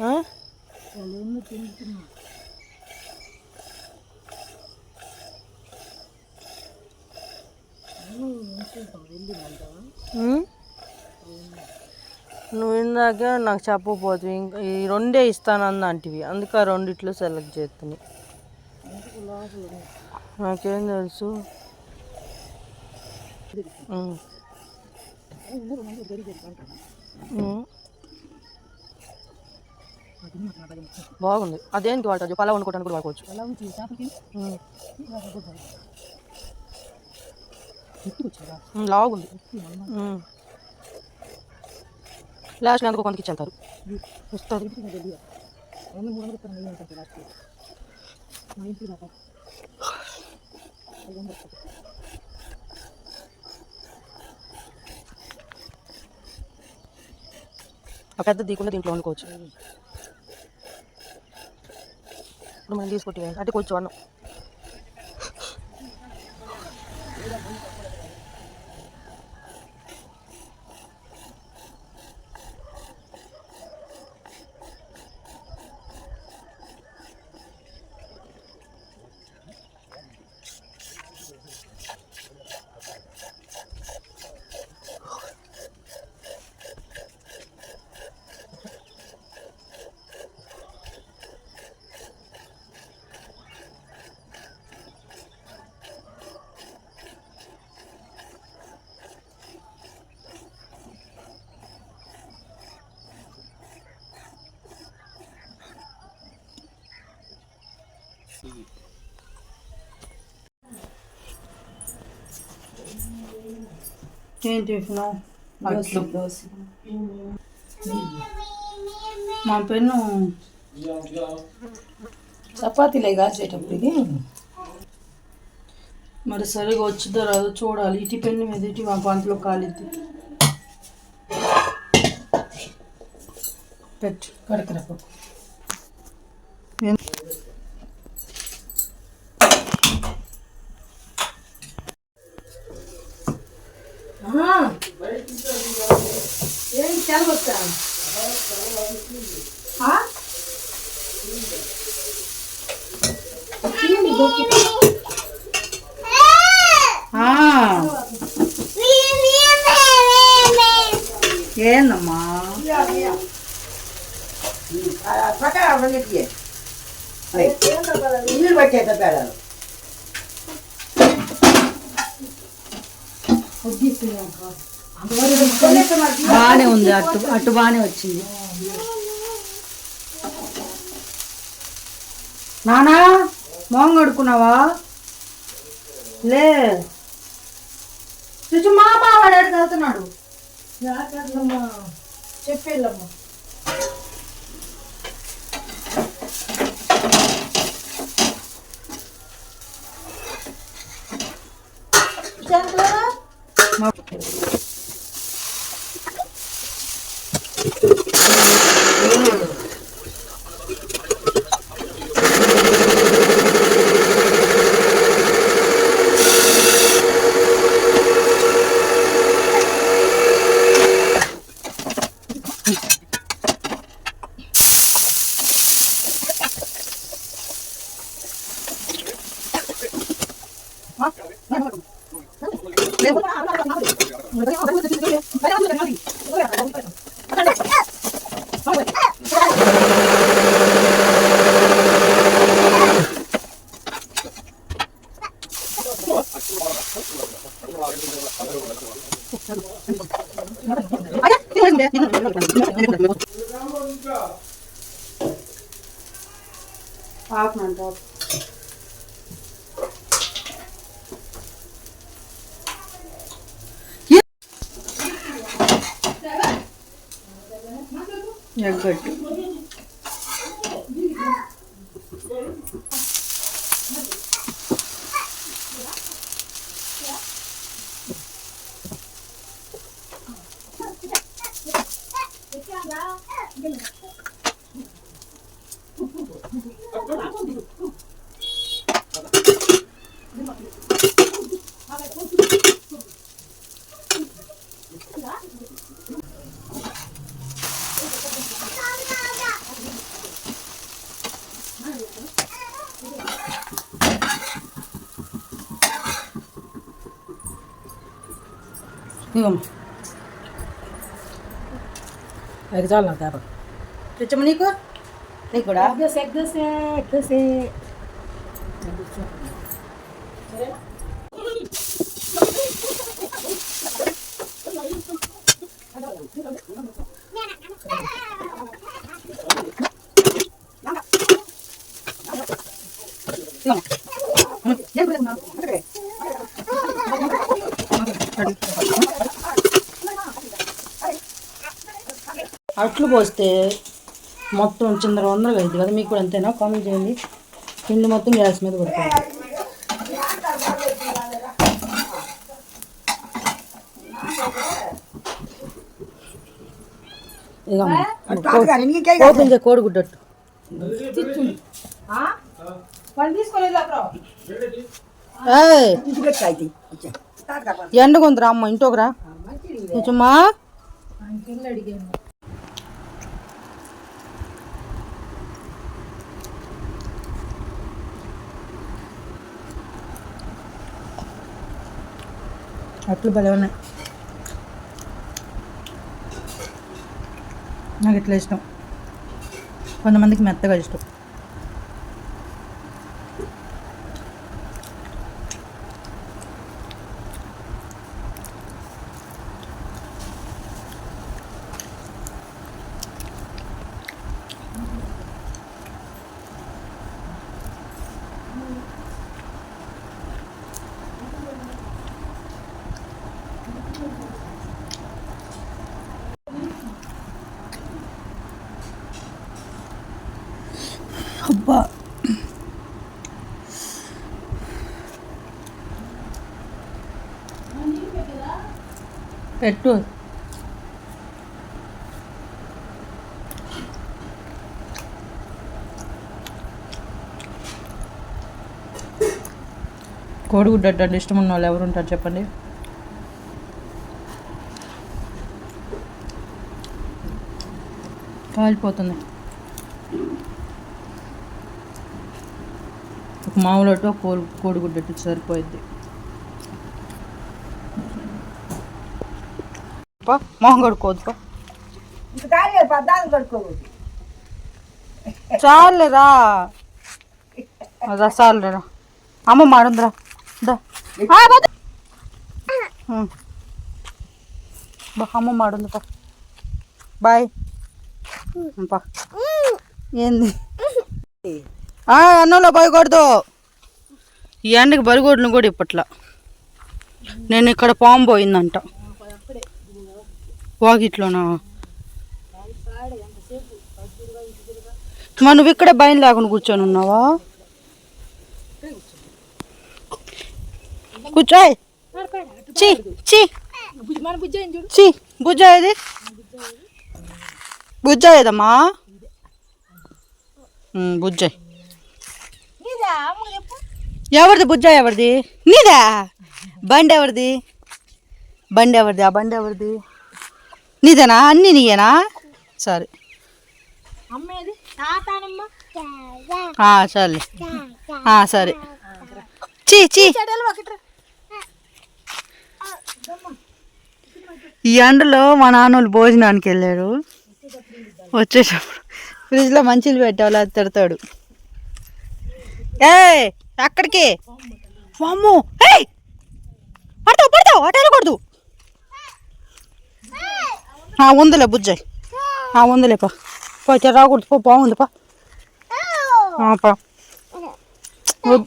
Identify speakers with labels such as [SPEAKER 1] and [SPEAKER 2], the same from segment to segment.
[SPEAKER 1] ఆ? ఉమ్? నువ్వు ఇందాక నాకు చెప్పకపోతే ఇంకా ఈ రెండే ఇస్తానన్న అంటివి. అందుకే ఆ రెండిట్లో సెలెక్ట్ చేస్తుంది నాకేం తెలుసు? బాగుంది. అదేంటి వాడతావు పలా వండుకోవడానికి కూడా వాడుకోవచ్చు. లాగుంది లాస్ట్ అందుకో కొంతకి వెళ్తారు. వస్తుంది ఆ పెద్ద దీకుండా దీంట్లో వండుకోవచ్చు. ఇప్పుడు మనం తీసుకుంటే అంటే కొంచెం అన్నం. ఏం టిఫిన్ అట్లు. మా పెన్ను.
[SPEAKER 2] చపాతీలే కాల్చేటప్పటికి
[SPEAKER 1] మరి సరిగా వచ్చిద్దో రాదో చూడాలి. ఇటు పెన్ను మీద ఇటు మా పంటలో కాలిద్ది. పెట్టు.
[SPEAKER 2] కడకరపు ఏం చెలగొచ్చా
[SPEAKER 1] ఏందమ్మా?
[SPEAKER 2] నీళ్ళు పట్టేట పేడాలు.
[SPEAKER 1] బాగానే ఉంది అటు అటు బాగానే వచ్చింది. నానా? మొహం కడుక్కున్నావా లే. చూచు మా బావాడు ఎక్కడికి వెళ్తున్నాడు?
[SPEAKER 2] చెప్పేళ్ళమ్మా.
[SPEAKER 1] Atman, Bob. They're.
[SPEAKER 3] ఇవ్వమ్మ అది చాలు నాకు తేప తెచ్చమ్మ నీకు నీకు కూడా అట్లు పోస్తే మొత్తం చిందర వందరగా అయింది కదా మీకు కూడా అంతేనా? కామెంట్ చేయండి. పిండి మొత్తం గ్యాస్ మీద పడుతుంది. ఓపెన్ చే కోడిగుడ్డట్టు ఏయ్, ఎండకుందిరా అమ్మ ఇంటోకరా కొంచెమ్మా అట్లు భలే ఉన్నాయి. నాకు ఇట్లా ఇష్టం. కొంతమందికి మెత్తగా ఇష్టం. అబ్బా. పెట్టు. కోడిగుడ్డ అంటే ఇష్టం ఉన్న వాళ్ళు ఎవరు ఉంటారు చెప్పండి? కాలిపోతుంది. మామూలు కోడి కోడిగుడ్డట్టు సరిపోయింది మొహం కడుక్కోవద్దు చాలేరా అదా చాలేరా అమ్మ మాడుందిరా. అమ్మ మాడుంది పా. బాయ్. ఏంది? అన్నంలో పోయకూడదు ఈ ఎండకి బరిగోడ్లు కూడా ఇప్పట్లా. నేను ఇక్కడ పాము పోయిందంట. వాకిట్లోనా మరి నువ్వు ఇక్కడే భయం లేకుండా కూర్చొని ఉన్నావా? కూర్చోయ్ చీ చి. చి బుజ్జ ఏది? బుజ్జ ఏదమ్మా? ఎవరిది బుజ్జ ఎవరిది? నీదా? బండి ఎవరిది? బండి ఎవరిది? ఆ బండి ఎవరిది? నీదేనా? అన్నీ నీయేనా? సరే. సరే సరే. చీ చీ. ఈ ఎండలో మా నాన్నోళ్ళు భోజనానికి వెళ్ళారు. వచ్చేటప్పుడు ఫ్రిడ్జ్లో మంచిలు పెట్టాలి అది తిడతాడు. ఏ అక్కడికి. అమ్మో ఏయ్! పడతావు పడతావు అటు వెళ్ళకూడదు ఆ, ఉందిలే బుజ్జాయి. ఆ, ఉందిలే పా. పో రాకూడదు. పో బాగుంది పా.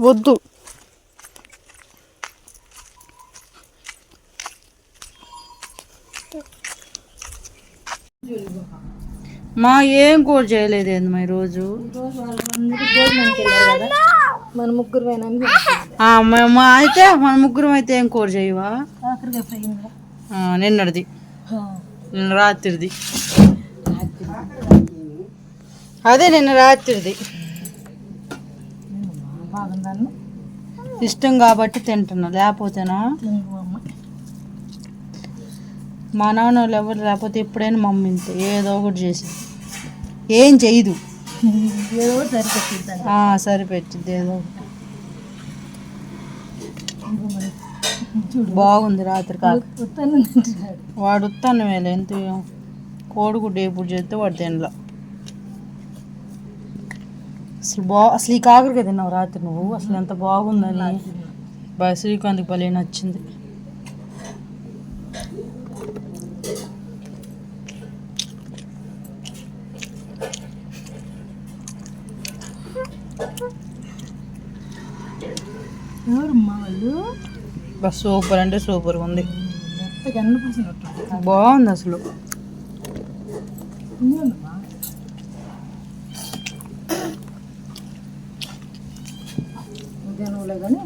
[SPEAKER 3] వద్దు. మా ఏం కూర చేయలేదు ఏంది మా ఈరోజు?
[SPEAKER 2] మన ముగ్గురు
[SPEAKER 1] మ- మా అయితే మన ముగ్గురం అయితే ఏం కూర చేయవా?
[SPEAKER 2] ఆఖరిగా ఫ్రై
[SPEAKER 1] ఆ, నిన్నటిది. నిన్న రాత్రిది.
[SPEAKER 2] అది
[SPEAKER 3] అదే నిన్న రాత్రిది. ఇష్టం కాబట్టి తింటున్నా. లేకపోతేనా? మా నాన్న వాళ్ళు ఎవరు లేకపోతే ఎప్పుడైనా మమ్మీ ఇంతే ఏదో ఒకటి చేసింది. ఏం చేయదు.
[SPEAKER 2] ఏదో ఒకటి
[SPEAKER 3] ఏదో ఒకటి. బాగుంది రాత్రి
[SPEAKER 2] ఉత్తాను తింటున్నాడు.
[SPEAKER 3] వాడు ఉత్తాను వేళ ఎంత కోడిగుడ్డు ఎప్పుడు చేస్తే వాడు తినలా. అసలు బా అసలు ఈ కాకరకాయ తిన్నావు రాత్రి నువ్వు? అసలు ఎంత బాగుందని. శ్రీకాంత్కి భలే నచ్చింది
[SPEAKER 2] ఎవరమ్మా వాళ్ళు
[SPEAKER 3] బస్ సూపర్ అంటే సూపర్ ఉంది. బాగుంది అసలు.
[SPEAKER 2] ఉదయం కానీ